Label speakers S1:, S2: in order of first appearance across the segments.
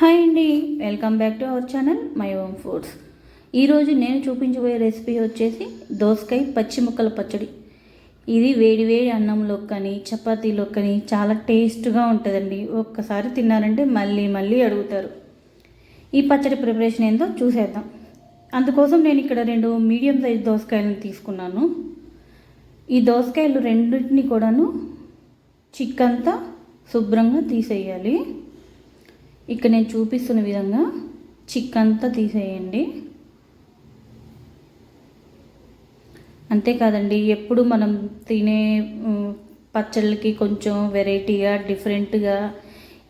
S1: Hi అండి. Welcome back to our channel my Om foods. ఈరోజు నేను చూపించబోయే రెసిపీ వచ్చేసి దోసకాయ పచ్చి ముక్కల పచ్చడి. ఇది వేడి వేడి అన్నంలో కానీ చపాతీలో కానీ చాలా టేస్ట్గా ఉంటుందండి. ఒక్కసారి తిన్నారంటే మళ్ళీ మళ్ళీ అడుగుతారు. ఈ పచ్చడి ప్రిపరేషన్ ఏందో చూసేద్దాం. అందుకోసం నేను ఇక్కడ రెండు మీడియం సైజ్ దోసకాయలను తీసుకున్నాను. ఈ దోసకాయలు రెండింటిని కూడాను చిక్కంతా శుభ్రంగా తీసేయాలి. ఇక్కడ నేను చూపిస్తున్న విధంగా చిక్కంతా తీసేయండి. అంతేకాదండి ఎప్పుడు మనం తినే పచ్చళ్ళకి కొంచెం వెరైటీగా డిఫరెంట్గా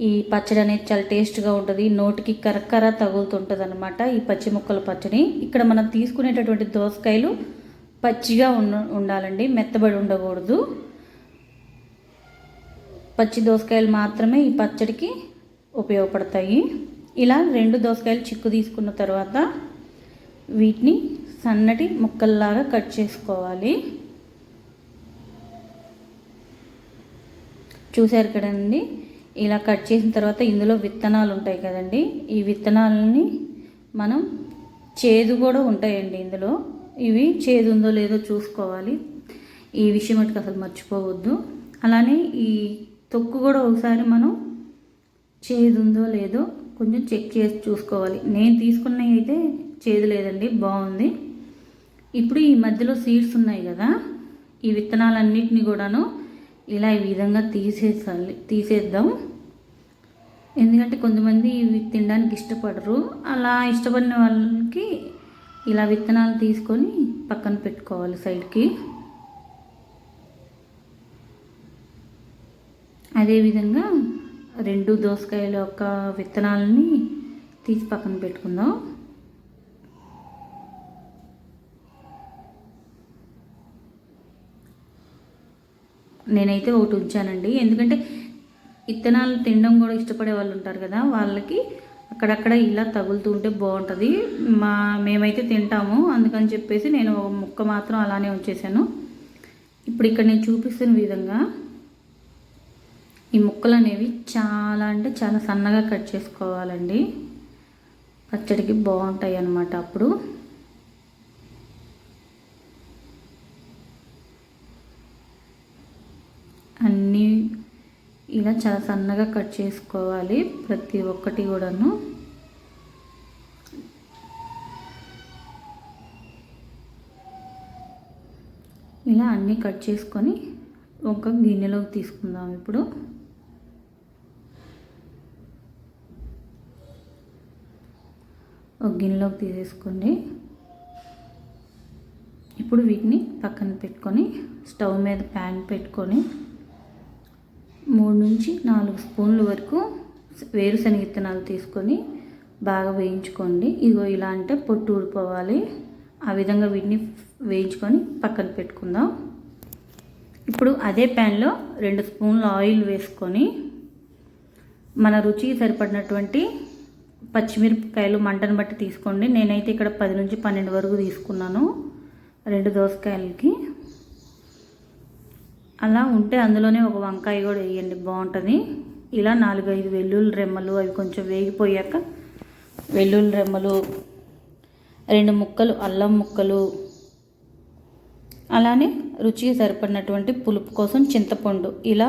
S1: ఈ పచ్చడి అనేది చాలా టేస్ట్గా ఉంటుంది. నోటికి కరకర తగులుతుంటుంది అనమాట ఈ పచ్చి ముక్కల పచ్చడి. ఇక్కడ మనం తీసుకునేటటువంటి దోసకాయలు పచ్చిగా ఉండ ఉండాలండి మెత్తబడి ఉండకూడదు. పచ్చి దోసకాయలు మాత్రమే ఈ పచ్చడికి ఉపయోగపడతాయి. ఇలా రెండు దోసకాయలు చిక్కు తీసుకున్న తర్వాత వీటిని సన్నటి ముక్కల్లాగా కట్ చేసుకోవాలి. చూశారు కదండి? ఇలా కట్ చేసిన తర్వాత ఇందులో విత్తనాలు ఉంటాయి కదండి. ఈ విత్తనాలని మనం చేదు కూడా ఉంటాయండి ఇందులో. ఇవి చేదు ఉందో లేదో చూసుకోవాలి. ఈ విషయం మటుకు అసలు మర్చిపోవద్దు. అలానే ఈ తొక్కు కూడా ఒకసారి మనం చేదు ఉందో లేదో కొంచెం చెక్ చేసి చూసుకోవాలి. నేను తీసుకున్నవి అయితే చేదు లేదండి బాగుంది. ఇప్పుడు ఈ మధ్యలో సీడ్స్ ఉన్నాయి కదా ఈ విత్తనాలన్నిటిని కూడాను ఇలా ఈ విధంగా తీసేసాలి తీసేద్దాం. ఎందుకంటే కొంతమంది ఇవి తినడానికి ఇష్టపడరు. అలా ఇష్టపడిన వాళ్ళకి ఇలా విత్తనాలు తీసుకొని పక్కన పెట్టుకోవాలి సైడ్కి. అదేవిధంగా రెండు దోసకాయల యొక్క విత్తనాలని తీసి పక్కన పెట్టుకుందాం. నేనైతే ఒకటి ఉంచానండి. ఎందుకంటే విత్తనాలు తినడం కూడా ఇష్టపడే వాళ్ళు ఉంటారు కదా వాళ్ళకి అక్కడక్కడ ఇలా తగులుతూ ఉంటే బాగుంటుంది. మా మేమైతే తింటాము. అందుకని చెప్పేసి నేను ఒక ముక్క మాత్రం అలానే ఉంచేసాను ఇప్పుడు ఇక్కడ నేను చూపిస్తున్న విధంగా ఈ ముక్కలు అనేవి చాలా అంటే చాలా సన్నగా కట్ చేసుకోవాలండి. పచ్చడికి బాగుంటాయి అన్నమాట అప్పుడు. అన్నీ ఇలా చాలా సన్నగా కట్ చేసుకోవాలి ప్రతి ఒక్కటి కూడాను. ఇలా అన్నీ కట్ చేసుకొని ఒక గిన్నెలోకి తీసుకుందాం ఇప్పుడు. ఒక గిన్నెలోకి తీసేసుకోండి ఇప్పుడు వీటిని పక్కన పెట్టుకొని స్టవ్ మీద ప్యాన్ పెట్టుకొని మూడు నుంచి నాలుగు స్పూన్ల వరకు వేరుశనగ విత్తనాలు తీసుకొని బాగా వేయించుకోండి. ఇగో ఇలా అంటే పొట్టు ఊడిపోవాలి. ఆ విధంగా వీటిని వేయించుకొని పక్కన పెట్టుకుందాం. ఇప్పుడు అదే ప్యాన్లో రెండు స్పూన్ల ఆయిల్ వేసుకొని మన రుచికి సరిపడినటువంటి పచ్చిమిరపకాయలు మంటను బట్టి తీసుకోండి. నేనైతే ఇక్కడ పది నుంచి పన్నెండు వరకు తీసుకున్నాను రెండు దోసకాయలకి. అలా ఉంటే అందులోనే ఒక వంకాయ కూడా వేయండి బాగుంటుంది. ఇలా నాలుగు ఐదు వెల్లుల్లి రెమ్మలు అవి కొంచెం వేగిపోయాక వెల్లుల్లి రెమ్మలు రెండు ముక్కలు అల్లం ముక్కలు అలానే రుచికి సరిపడినటువంటి పులుపు కోసం చింతపండు. ఇలా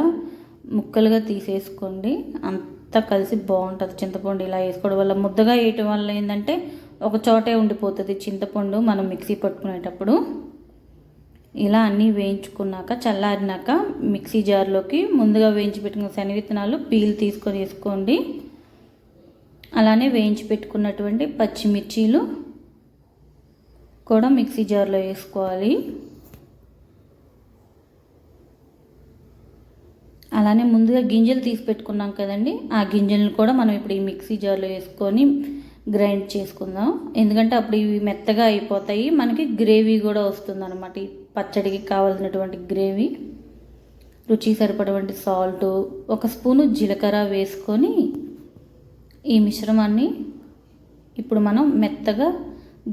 S1: ముక్కలుగా తీసేసుకోండి. అంత అంతా కలిసి బాగుంటుంది. చింతపండు ఇలా వేసుకోవడం వల్ల ముద్దగా వేయటం వల్ల ఏంటంటే ఒక చోటే ఉండిపోతుంది. చింతపండు మనం మిక్సీ పట్టుకునేటప్పుడు ఇలా అన్నీ వేయించుకున్నాక చల్లారినాక మిక్సీ జార్లోకి ముందుగా వేయించి పెట్టుకున్న శనగిత్తనాలు పీల్ తీసుకొని వేసుకోండి. అలానే వేయించి పెట్టుకున్నటువంటి పచ్చిమిర్చీలు కూడా మిక్సీ జార్లో వేసుకోవాలి. అలానే ముందుగా గింజలు తీసి పెట్టుకున్నాం కదండి. ఆ గింజలను కూడా మనం ఇప్పుడు ఈ మిక్సీ జార్లో వేసుకొని గ్రైండ్ చేసుకుందాం. ఎందుకంటే అప్పుడు ఇవి మెత్తగా అయిపోతాయి. మనకి గ్రేవీ కూడా వస్తుంది అనమాట ఈ పచ్చడికి కావాల్సినటువంటి గ్రేవీ రుచి సరిపడవంటి సాల్ట్ ఒక స్పూను జీలకర్ర వేసుకొని ఈ మిశ్రమాన్ని ఇప్పుడు మనం మెత్తగా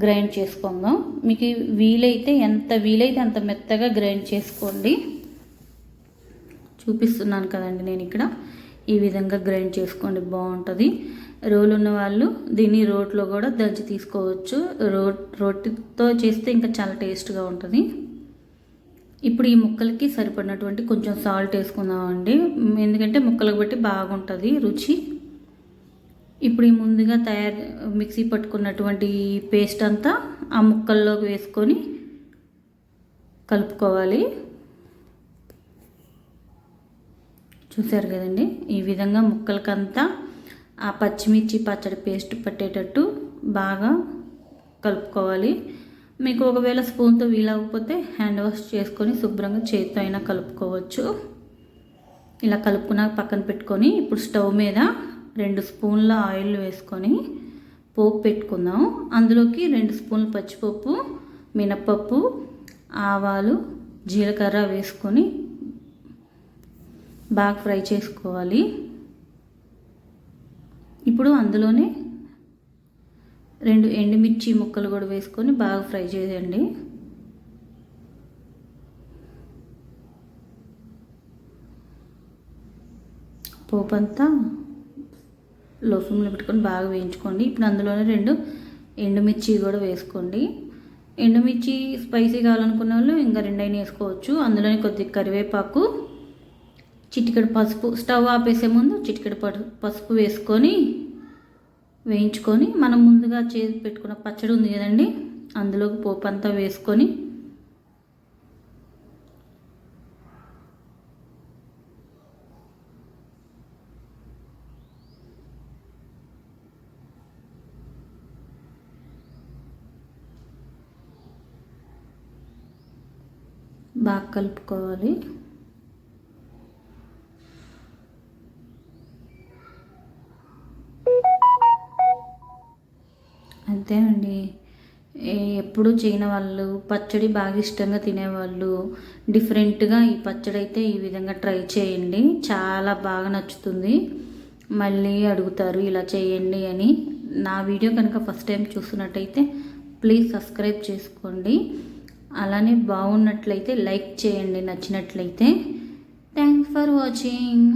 S1: గ్రైండ్ చేసుకుందాం. మీకు వీలైతే ఎంత వీలైతే అంత మెత్తగా గ్రైండ్ చేసుకోండి. చూపిస్తున్నాను కదండి నేను ఇక్కడ. ఈ విధంగా గ్రైండ్ చేసుకోండి బాగుంటుంది. రోలు ఉన్న వాళ్ళు దీన్ని రోట్లో కూడా దంచి తీసుకోవచ్చు. రో రోటితో చేస్తే ఇంకా చాలా టేస్ట్గా ఉంటుంది. ఇప్పుడు ఈ ముక్కలకి సరిపడినటువంటి కొంచెం సాల్ట్ వేసుకుందామండి. ఎందుకంటే ముక్కలకు బట్టి బాగుంటుంది రుచి. ఇప్పుడు ఈ ముందుగా తయారు మిక్సీ పట్టుకున్నటువంటి పేస్ట్ అంతా ఆ ముక్కల్లోకి వేసుకొని కలుపుకోవాలి. చూసారు కదండి? ఈ విధంగా ముక్కలకంతా ఆ పచ్చిమిర్చి పచ్చడి పేస్ట్ పట్టేటట్టు బాగా కలుపుకోవాలి. మీకు ఒకవేళ స్పూన్తో వీలవకపోతే హ్యాండ్ వాష్ చేసుకొని శుభ్రంగా చేతితో అయినా కలుపుకోవచ్చు. ఇలా కలుపుకున్నాక పక్కన పెట్టుకొని ఇప్పుడు స్టవ్ మీద రెండు స్పూన్ల ఆయిల్ వేసుకొని పోపు పెట్టుకుందాం. అందులోకి రెండు స్పూన్ల పచ్చిపప్పు మినప్పప్పు ఆవాలు జీలకర్ర వేసుకొని బాగా ఫ్రై చేసుకోవాలి. ఇప్పుడు అందులోనే రెండు ఎండుమిర్చి ముక్కలు కూడా వేసుకొని బాగా ఫ్రై చేయండి పోపు అంతా లో ఫ్లేమ్లో పెట్టుకొని బాగా వేయించుకోండి. ఇప్పుడు అందులోనే రెండు ఎండుమిర్చి కూడా వేసుకోండి. ఎండుమిర్చి స్పైసీ కావాలనుకున్న వాళ్ళు ఇంకా రెండైనా వేసుకోవచ్చు. అందులోనే కొద్దిగా కరివేపాకు చిటికెడు పసుపు స్టవ్ ఆపేసే ముందు చిటికెడు పసుపు వేసుకొని వేయించుకొని మనం ముందుగా చేసి పెట్టుకున్న పచ్చడి ఉంది కదండి అందులోకి పోపు అంతా వేసుకొని బాగా కలుపుకోవాలి. అంతేనండి ఎప్పుడు చేయని వాళ్ళు పచ్చడి బాగా ఇష్టంగా తినేవాళ్ళు డిఫరెంట్గా ఈ పచ్చడి అయితే ఈ విధంగా ట్రై చేయండి. చాలా బాగా నచ్చుతుంది. మళ్ళీ అడుగుతారు ఇలా చేయండి అని. నా వీడియో కనుక ఫస్ట్ టైం చూస్తున్నట్టయితే ప్లీజ్ సబ్స్క్రైబ్ చేసుకోండి. అలానే బాగున్నట్లయితే లైక్ చేయండి నచ్చినట్లయితే. Thanks for watching.